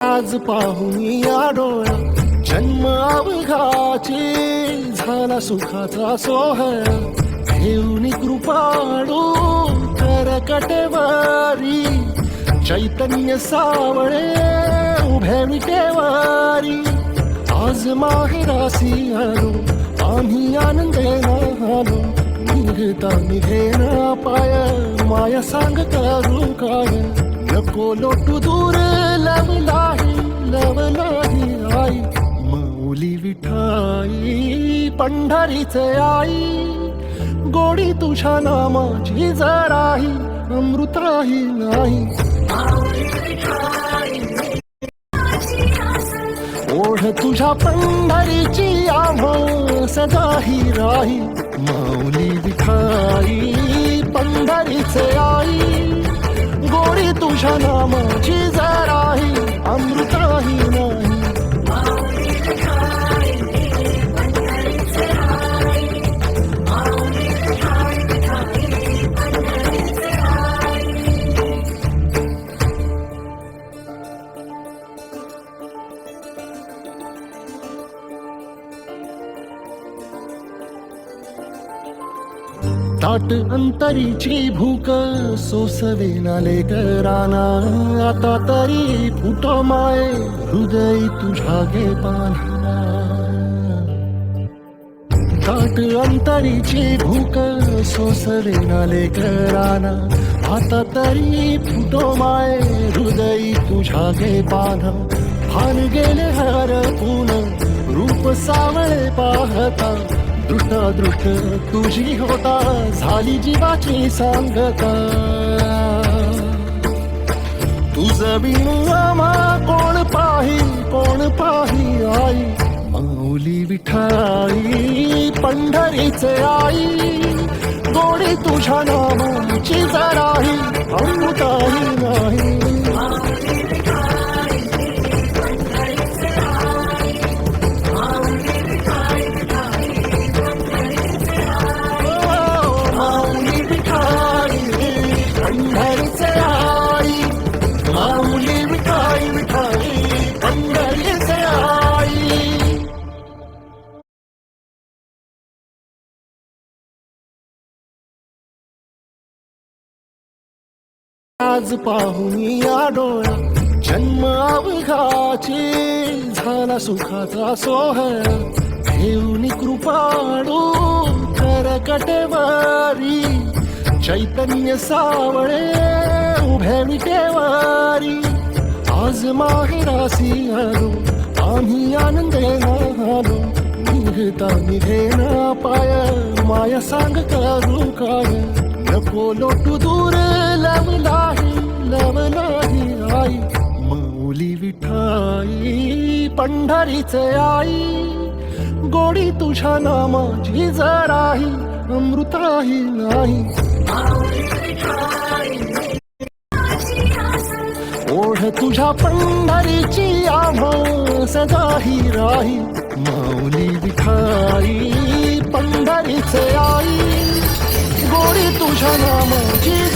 आज पाहून या डोळा जन्म अवघाची झाला सुखाचा सोहळा. घेऊन कृपाडू कर कटेवारी चैतन्य सावळे उभे विटेवारी आज माहेरासी आलो आम्ही आनंदेना आलो निघता निघेना पाय माया सांग करू काय? नको लोटू दूर लवलाही लवलाही आई. मौली विठाई पंढरीचे आई. गोडी तुझ्या नामाची जराही अमृताही नाही. ओढ तुझ्या पंढरीची आम्हा सदाही राही. माऊली विठाई तुझ्या नामाची जराही ताट अंतरीची भूक सोसवे लेकराना. आता तरी फुटो माय हृदय तुझ्या गे ताट अंतरीची भूक सोसवे लेकराना. आता तरी फुटो माय हृदय तुझ्या गे पाना. भान गेले हरपून रूप सावळे पाहता. दृष्ट दृष्ट तुझी होता झाली जीवाची सांगता. तुझ बिनु कोण पाही कोण पाही आई. माऊली विठाई पंढरीचे आई. गोडी तुझ्या नामाची जराही अमृताही. आज पाहून या डोळा जन्म अवघाची झाला सुखाचा सोहळा. घेऊन कृपाडू करकटेवारी चैतन्य सावळे उभे विटेवारी. आज माहेरासी आलो आम्ही आनंद आलो निघता निघेना पाय माया सांग करू काय? नको लोटू दूर लव नाही आई. मौली विठाई पंढरीचे आई. गोडी तुझ्या नामाची जराही अमृताही नाही. ओढ तुझ्या पंढरीची आभास सदाही राही. माऊली विठाई पंढरीचे आई. गोडी तुझ्या नामाची जराही अमृताही नाही